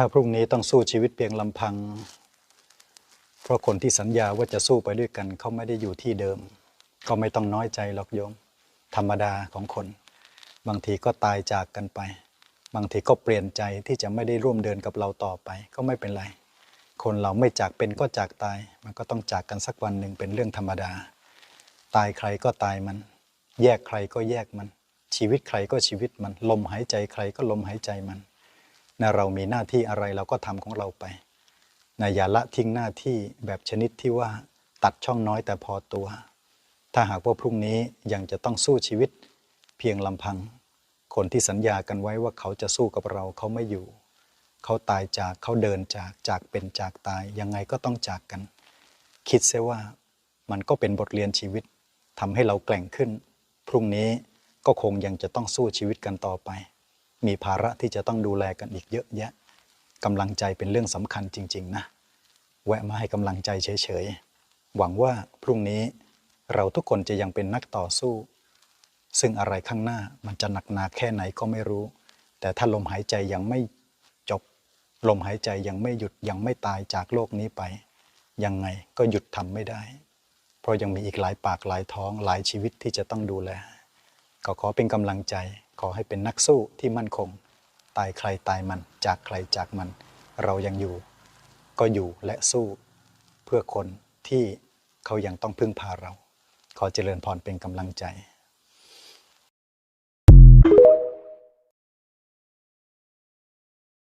ถ้าพรุ่งนี้ต้องสู้ชีวิตเพียงลำพัง เพราะคนที่สัญญาว่าจะสู้ไปด้วยกันเขาไม่ได้อยู่ที่เดิม ก็ไม่ต้องน้อยใจหรอกโยม ธรรมดาของคน บางทีก็ตายจากกันไป บางทีก็เปลี่ยนใจที่จะไม่ได้ร่วมเดินกับเราต่อไป ก็ไม่เป็นไร คนเราไม่จากเป็นก็จากตาย มันก็ต้องจากกันสักวันหนึ่งเป็นเรื่องธรรมดา ตายใครก็ตายมัน แยกใครก็แยกมัน ชีวิตใครก็ชีวิตมัน ลมหายใจใครก็ลมหายใจมัน นะเรามีหน้าที่อะไรเราก็ทำของเราไปนะอย่าละทิ้งหน้าที่แบบชนิดที่ว่าตัดช่องน้อยแต่พอตัว ถ้าหากว่าพรุ่งนี้ยังจะต้องสู้ชีวิตเพียงลำพัง คนที่สัญญากันไว้ว่าเขาจะสู้กับเราเขาไม่อยู่ เขาตายจากเขาเดินจากจากเป็นจากตายยังไงก็ต้องจากกัน คิดเสียว่ามันก็เป็นบทเรียนชีวิตทำให้เราแกร่งขึ้น พรุ่งนี้ก็คงยังจะต้องสู้ชีวิตกันต่อไป มีภาระที่จะต้องดูแลกันอีกเยอะแยะกำลังใจเป็นเรื่องสำคัญจริง ๆ นะ แวะมาให้กำลังใจเฉย ๆ หวังว่าพรุ่งนี้เราทุกคนจะยังเป็นนักต่อสู้ ซึ่งอะไรข้างหน้ามันจะหนักหนาแค่ไหนก็ไม่รู้ แต่ถ้าลมหายใจยังไม่จบ ลมหายใจยังไม่หยุดยังไม่ตายจากโลกนี้ไป ยังไงก็หยุดทำไม่ได้ เพราะยังมีอีกหลายปากหลายท้องหลายชีวิตที่จะต้องดูแล ก็ขอเป็นกำลังใจ ขอให้เป็นนักสู้ที่มั่นคง ตายใครตายมันจากใครจากมัน เรายังอยู่ ก็อยู่และสู้ เพื่อคนที่เขายังต้องพึ่งพาเรา ขอเจริญพรเป็นกำลังใจ